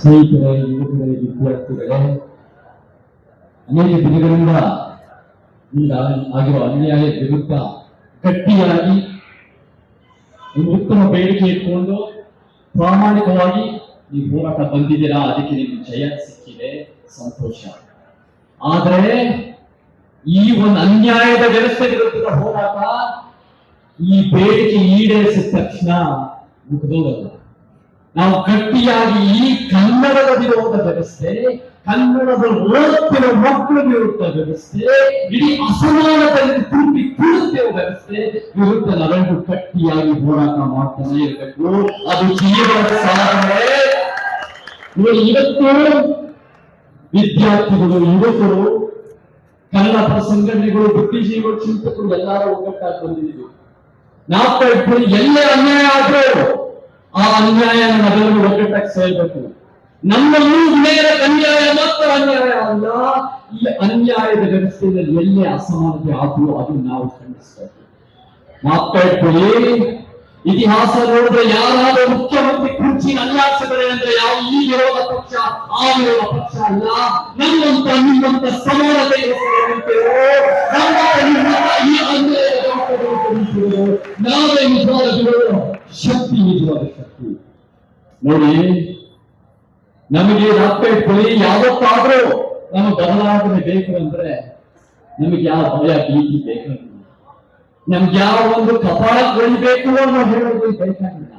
ಸ್ನೇಹಿತರೆ, ಯುವಕರೇ, ವಿದ್ಯಾರ್ಥಿಗಳೇ, ಅನೇಕ ದಿನಗಳಿಂದ ಆಗಿರುವ ಅನ್ಯಾಯ ವಿರುದ್ಧ ಗಟ್ಟಿಯಾಗಿ ಒಂದು ಉತ್ತಮ ಬೇಡಿಕೆ ಇಟ್ಕೊಂಡು ಪ್ರಾಮಾಣಿಕವಾಗಿ ಈ ಹೋರಾಟ ಬಂದಿದ್ದೀರಾ? ಅದಕ್ಕೆ ನಿಮ್ಗೆ ಜಯ ಸಿಕ್ಕಿದೆ, ಸಂತೋಷ. ಆದರೆ ಈ ಒಂದು ಅನ್ಯಾಯದ ವ್ಯವಸ್ಥೆ ವಿರುದ್ಧದ ಹೋರಾಟ ಈ ಬೇಡಿಕೆ ಈಡೇರಿಸಿದ ತಕ್ಷಣ ಮುಗಿದೋಗಲ್ಲ ನಾವು ಗಟ್ಟಿಯಾಗಿ ಈ ಕನ್ನಡದ ವಿರೋಧ ವ್ಯವಸ್ಥೆ, ಕನ್ನಡದ ಓದುತ್ತಿರುವ ಮಕ್ಕಳ ಇರುವಂತ ವ್ಯವಸ್ಥೆ, ಇಡೀ ಅಸಮಾನದಲ್ಲಿ ತುಂಬಿ ಕುಳಿತಿರುವ ವ್ಯವಸ್ಥೆ ವಿರುದ್ಧ ನಾವೆಲ್ಲರೂ ಗಟ್ಟಿಯಾಗಿ ಹೋರಾಟ ಮಾಡ್ತಾನೆ ಇರಬೇಕು. ಅದು ಜೀವನದ ಸಾಧನೆ. ಇವತ್ತು ವಿದ್ಯಾರ್ಥಿಗಳು, ಯುವಕರು ಕನ್ನಡ ಸಂಘಟನೆಗಳು, ಬುದ್ಧಿಜೀವಿಗಳು, ಚಿಂತಕರು ಎಲ್ಲರೂ ಒಗ್ಗಟ್ಟಾಗಿ ಬಂದಿದ್ದೀವಿ. ನಾವು ಎಲ್ಲೇ ಅನ್ಯಾಯ ಆದ್ರೂ. ಆ ಅನ್ಯಾಯ ನಾವೆಲ್ಲರೂ ಒಗ್ಗಟ್ಟಾಗಿ ಸೇರ್ಬೇಕು ನಮ್ಮಲ್ಲೂ ನೇರ ಅನ್ಯಾಯ ಮಾತ್ರ ಅನ್ಯಾಯ ಅಲ್ಲ, ಈ ಅನ್ಯಾಯದ ವ್ಯವಸ್ಥೆಯಲ್ಲಿ ಎಲ್ಲೇ ಅಸಮಾನತೆ ಆದ್ರೂ ಅದು ನಾವು ಖಂಡಿಸಬೇಕು. ಮಾತಾಡ್ಕೊಳ್ಳಿ. ಇತಿಹಾಸ ನೋಡಿದ್ರೆ ಯಾರಾದರೂ ಮುಖ್ಯಮಂತ್ರಿ ಕುರ್ಚಿ ಅನ್ಯಾಸಗಳೇ ಅಂದ್ರೆ ಯಾವ ಈ ವಿರೋಧ ಪಕ್ಷ, ಆ ವಿರೋಧ ಪಕ್ಷ ಅಲ್ಲ. ನಮ್ಮಂತ, ನಿಮ್ಮಂತ ಸಮಾನತೆ ನಾವೇ ನಿಜವಾದ ಶಕ್ತಿ. ನೋಡಿ, ನಮಗೆ ರಕ್ತ ಬಳಿ ಯಾವತ್ತಾದ್ರೂ ನಮ್ಮ ಬದಲಾವಣೆ ಬೇಕು ಅಂದ್ರೆ ನಮಗೆ ಯಾವ ಭಯ, ಭೀತಿ ಬೇಕಾಗಿಲ್ಲ. ನಮ್ಗೆ ಯಾವ ಒಂದು ಕಪಾಳ ಕೊಳಿಬೇಕು ಅನ್ನೋ ಹೇಳೋದು ಬೇಕಾಗಿಲ್ಲ.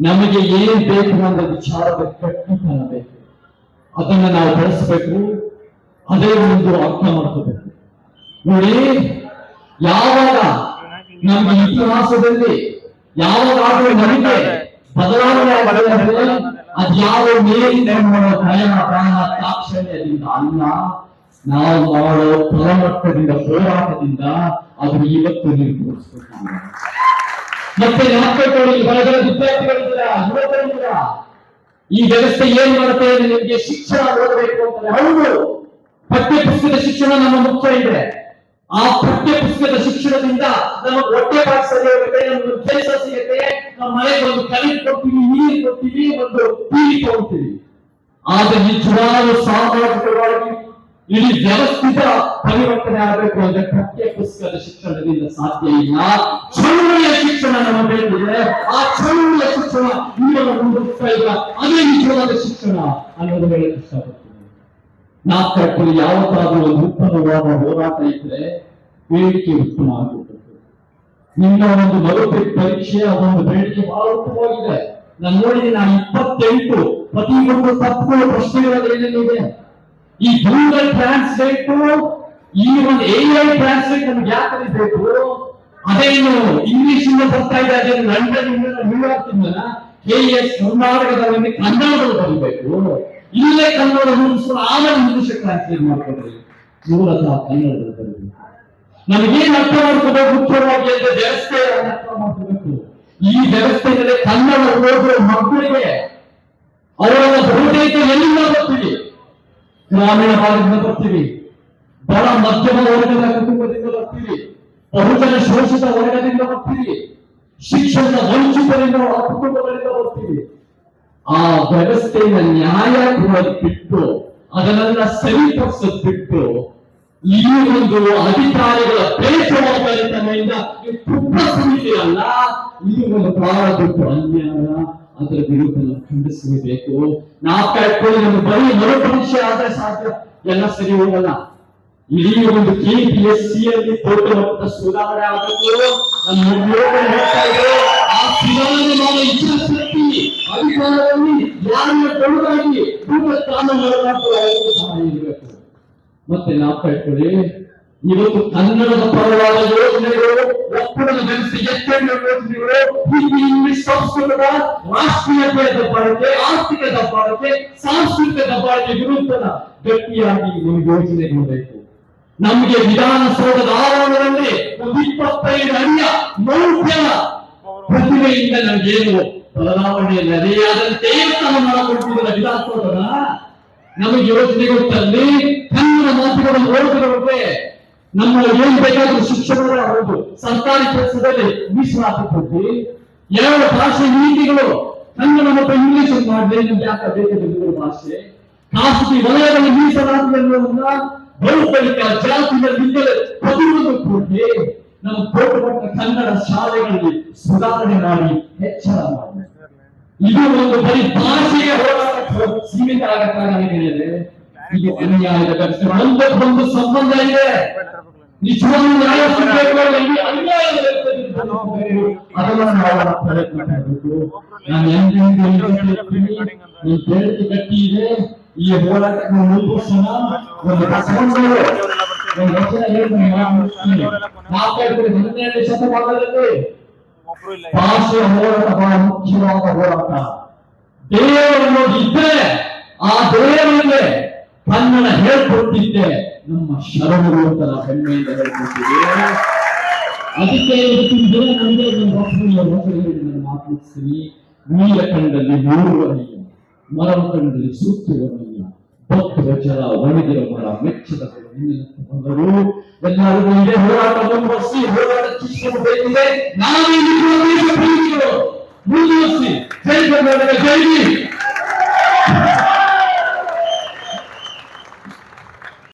ನಮಗೆ ಏನ್ ಬೇಕು ಅನ್ನೋ ವಿಚಾರದ ಕಟ್ಟಿತನ ಬೇಕು. ಅದನ್ನ ನಾವು ಬಳಸಬೇಕು. ಅದೇ ಒಂದು ಅರ್ಥ ಮಾಡ್ಕೋಬೇಕು. ನೋಡಿ, ಯಾವಾಗ ನಮ್ಮ ಇತಿಹಾಸದಲ್ಲಿ ಯಾವಾಗಾದ್ರೂ ನಮಗೆ ಬದಲಾವಣೆ ಅದ್ಯಾವ ಮಾಡುವ ಪ್ರಯಾಣ ಪ್ರಾಣ ತಾಕ್ಷಣ್ಯದಿಂದ ಅಲ್ಲ. ನಾವು ಮಾಡೋ ತಳಮಟ್ಟದಿಂದ ಹೋರಾಟದಿಂದ ಅದು ಇವತ್ತು ನಿರ್ಧರಿಸಬೇಕು ಮತ್ತೆ ಮಕ್ಕಳು ಹೊರಗಡೆ ವಿದ್ಯಾರ್ಥಿಗಳಿದ್ದೀರಾ ಈ ವ್ಯವಸ್ಥೆ ಏನ್ ಮಾಡುತ್ತೆ ನಿಮಗೆ ಶಿಕ್ಷಣ ಓದಬೇಕು ಅಂತ ಹೌದು. ಪಠ್ಯ ಪುಸ್ತಕದ ಶಿಕ್ಷಣ ನಮ್ಮ ಮುಖ್ಯ ಇದೆ. ಆ ಪಠ್ಯ ಪುಸ್ತಕದ ಶಿಕ್ಷಣದಿಂದ ನಮ್ಮ ಹೊಟ್ಟೆ ಪಾಠ ಸರಿ ನಮ್ಮ ಉದ್ದೇಶ ಸಿಗುತ್ತೆ ನಮ್ಮ ಮನೆಗೆ ಒಂದು ಕರೆಂಟ್ ಕೊಡ್ತೀವಿ, ನೀರು ಕೊಡ್ತೀವಿ, ಒಂದು ಟಿವಿ ಕೊಡ್ತೀವಿ ಆದ್ರೆ ನಿಜವಾದ ಸಾಮಾಜಿಕವಾಗಿ ಇಡೀ ವ್ಯವಸ್ಥಿತ ಪರಿವರ್ತನೆ ಆಗಬೇಕು ಅಂದ್ರೆ ಪಠ್ಯ ಪುಸ್ತಕದ ಶಿಕ್ಷಣದಿಂದ ಸಾಧ್ಯ ಇಲ್ಲ. ಚಳುವಳಿಯ ಶಿಕ್ಷಣ ನಮ್ಮ ಬೇಕಿದೆ ಆ ಚಳುವಳಿಯ ಶಿಕ್ಷಣ ಮುಂದುವರಿಸ್ತಾ ಇಲ್ಲ. ಅದೇ ನಿಜವಾದ ಶಿಕ್ಷಣ ಅನ್ನೋದು ಹೇಳಕ್ ನಾಲ್ಕು ಯಾವತ್ತಾದ್ರೂ ಒಂದು ಉತ್ತಮವಾದ ಹೋರಾಟ ಇದ್ರೆ ಬೇಡಿಕೆ ಉತ್ತಮ ಆಗಿರ್ಬೇಕು ನಿಮ್ಮ ಒಂದು ಮರುಪಿ ಪರೀಕ್ಷೆ, ಅದೊಂದು ಬೇಡಿಕೆ ಬಹಳ ಉತ್ತಮವಾಗಿದೆ. ನಾನು ನೋಡಿದ್ದೀನಿ, ನಾನು ಇಪ್ಪತ್ತೆಂಟು ಪ್ರತಿಯೊಂದು ತಪ್ಪುಗಳು ಪ್ರಶ್ನೆಗಳಲ್ಲಿ ಏನೇನಿದೆ ಈ ಗೂಗಲ್ ಟ್ರಾನ್ಸ್ಲೇಟ್ ಈ ಒಂದು ಎ ಐ ಟ್ರಾನ್ಸ್ಲೇಟ್ ನಮ್ಗೆ ಯಾಕೆ ಬೇಕು? ಅದೇನು ಇಂಗ್ಲಿಷ್ ಇಂದ ಬರ್ತಾ ಇದೆ ಅದೇನು ಲಂಡನ್ ಇಂದ ನ್ಯೂಯಾರ್ಕ್ ಇಂದ. ಕೆ ಎಸ್ ಕರ್ನಾಟಕದ ಕನ್ನಡದಲ್ಲಿ ಬರಬೇಕು. ಇಲ್ಲೇ ಕನ್ನಡ ರೂಪಿಸಲು ಆಮೇಲೆ ಇಂಗ್ಲಿಷ್ ಟ್ರಾನ್ಸ್ಲೇಟ್ ಮಾಡ್ಕೊಂಡ್ರಿ ಮೂಲತಃ ಕನ್ನಡದ ಬರಬೇಕು ನಮಗೇನು ಅರ್ಥ ಮಾಡ್ಕೋಬೇಕು? ಮುಖ್ಯವಾಗಿ ಅಂದ್ರೆ ವ್ಯವಸ್ಥೆ ಅರ್ಥ ಮಾಡ್ಕೋಬೇಕು. ಈ ವ್ಯವಸ್ಥೆಯಲ್ಲಿ ಕನ್ನಡ ಓದುವ ಮಕ್ಕಳಿಗೆ ಅವರನ್ನು ಬಹುತೇಕ ಎಲ್ಲಿಂದ ಬರ್ತೀವಿ? ಗ್ರಾಮೀಣ ಭಾಗದಿಂದ ಬರ್ತೀವಿ. ಬಡ ಮಧ್ಯಮ ವರ್ಗದ ಕುಟುಂಬದಿಂದ ಬರ್ತೀವಿ. ಬಹುಜನ ಶೋಷಿತ ವರ್ಗದಿಂದ ಬರ್ತೀವಿ. ಶಿಕ್ಷಣದ ವಂಚಿತರಿಂದ ಕುಟುಂಬದಲ್ಲಿ ಆ ವ್ಯವಸ್ಥೆಯ ನ್ಯಾಯ ಕೊಡೋದು ಬಿಟ್ಟು ಅದನ್ನೆಲ್ಲ ಸರಿಪಡಿಸೋದು ಬಿಟ್ಟು ಈ ಒಂದು ಅಧಿಕಾರಿಗಳ ಬೇಜವಾಬ್ದಾರಿತನದಿಂದ ಈ ಕುಟ್ಟ ಸಮಿತಿ ಅಲ್ಲ ಇದು ಒಂದು ದೊಡ್ಡ ಅನ್ಯಾಯ ಅದರ ವಿರುದ್ಧ ನಾವು ನಾಲ್ಕೈದು ನಮ್ಮ ಬರೀ ಮರುಪರೀಕ್ಷೆ ಆದ್ರೆ ಸಾಧ್ಯ, ಎಲ್ಲ ಸರಿ ಹೋಗಲ್ಲ. ಇಡೀ ಒಂದು ಕೆ ಪಿ ಎಸ್ ಸಿ ಅಲ್ಲಿ ದೊಡ್ಡ ಮಟ್ಟದ ಸುಧಾರಣೆ ಆಗಬೇಕು. ನಮ್ಮ ಹೇಳ್ತಾ ಇದ್ರು ಆ ಸುಧಾರಣೆ ಮಾಡೋ ಇಚ್ಛಾಶಕ್ತಿ ಅಧಿಕಾರದಲ್ಲಿ ಯಾರನ್ನ ಸಹಾಯ ಇರಬೇಕು. ಮತ್ತೆ ನಾವು ಕಳ್ಕೊಳ್ಳಿ. ಇವತ್ತು ಕನ್ನಡದ ಪರವಾದ ಯೋಜನೆಗಳು, ಒಕ್ಕೂಟದ ಜನಿಸಿ ಎತ್ತೆಂಡ ಯೋಜನೆಗಳು ಇಂಗ್ಲಿಷ್ ಸಂಸ್ಕೃತದ ರಾಷ್ಟ್ರೀಯತೆಯ ದಬ್ಬಾಳಿಕೆ ಆರ್ಥಿಕ ದಬ್ಬಾಳಿಕೆ ಸಾಂಸ್ಕೃತಿಕ ದಬ್ಬಾಳಿಕೆ ವಿರುದ್ಧದ ಗಟ್ಟಿಯಾಗಿ ಒಂದು ಯೋಜನೆ ಬೇಕು ನಮಗೆ ವಿಧಾನಸೌಧದ ಆವರಣದಲ್ಲಿ ಒಂದು ಇಪ್ಪತ್ತೈದು ಅಡಿಯ ಮೌಢ್ಯದ ಪ್ರತಿಭೆಯಿಂದ ನಮಗೇನು ಬದಲಾವಣೆ ನಡೆಯಾದಂತೆ ನಾವು ಮಾಡಿಕೊಡ್ತಿದ್ದಲ್ಲ ವಿಧಾನಸೌಧದ ನಮಗೆ ಯೋಚನೆ ಗೊತ್ತಲ್ಲಿ ಕನ್ನಡ ಮಾತುಗಳನ್ನು ಓದಿರೋದ್ರೆ ನಮ್ಮ ಏನ್ ಬೇಕಾದ್ರೂ ಶಿಕ್ಷಣಗಳೇ ಹೌದು. ಸರ್ಕಾರಿ ಕೆಲಸದಲ್ಲಿ ಮೀಸಲಾತಿ ಕೊಟ್ಟು ಎರಡು ಭಾಷೆ, ನೀತಿಗಳು ಕನ್ನಡ ಮತ್ತು ಇಂಗ್ಲಿಷ್ ಮಾಡಲಿ ನಿಮ್ಗೆ ಯಾಕೆ ಬೇಕಿದೆ ಭಾಷೆ. ಖಾಸಗಿ ವಲಯದಲ್ಲಿ ಮೀಸಲಾತಿ ಭೌಗೋಳಿಕ ಜಾತಿಯ ಲಿಂಗದ ಪ್ರತಿಯೊಂದು ಕೊಟ್ಟು ನಮ್ಮ ದೊಡ್ಡ ಕೊಟ್ಟ ಕನ್ನಡ ಶಾಲೆಗಳಲ್ಲಿ ಸುಧಾರಣೆ ಮಾಡಿ ಹೆಚ್ಚಳ ಮಾಡಿ. ಇದು ಒಂದು ಬರೀ ಹೋರಾಟಕ್ಕೆ ಸೀಮಿತ ಆಗಕ್ಕಾಗಲಿದೆ ಇಲ್ಲಿ ಅನ್ಯಾಯದ ಒಂದು ಸಂಬಂಧ ಇದೆ. ನಿಜವಾಗಿ ನ್ಯಾಯ ಸಿಗ್ಬೇಕು ಅದನ್ನ ನಾವು ಈ ಬೇಡಿಕೆ ಇದೆ. ಶತಮಾನದಲ್ಲಿ ಭಾಷೆಯ ಹೋರಾಟ ಬಹಳ ಮುಖ್ಯವಾದ ಹೋರಾಟ. ದೇವರನ್ನು ಇದ್ದರೆ ಆ ದೇವರಿಗೆ ಕನ್ನಡ ಹೇಳ್ಕೊಟ್ಟಿದ್ದೆ ನಮ್ಮ ಶರಣರು ಅಂತ ಹೆಮ್ಮೆಯಿಂದ ಹೇಳ್ಕೊಟ್ಟಿದ್ದೆ. ಅದಕ್ಕೆ ನನ್ನ ನೀರ ಕಂಡಲ್ಲಿ ಮೂರುವರೆಯ ಮರವ ಕಂಡಲ್ಲಿ ಸೂಕ್ತವರಲ್ಲ ಭಕ್ತರ ಜಲ ಒಣಗಿರ ಮರ ಮೆಚ್ಚದ ಎಲ್ಲರಿಗೂ ಇದೇ ಹೋರಾಟ ಮುಂದುವರಿಸಿ, ಹೋರಾಟ ಶಿಕ್ಷಣ ಬೇಕಿದೆ ನಾವೇ ಪ್ರೀತಿಗಳು ಮುಂದುವರಿಸಿ ಜೈ ಕರ್ನಾಟಕ ಜೈ ಭೀಮ್.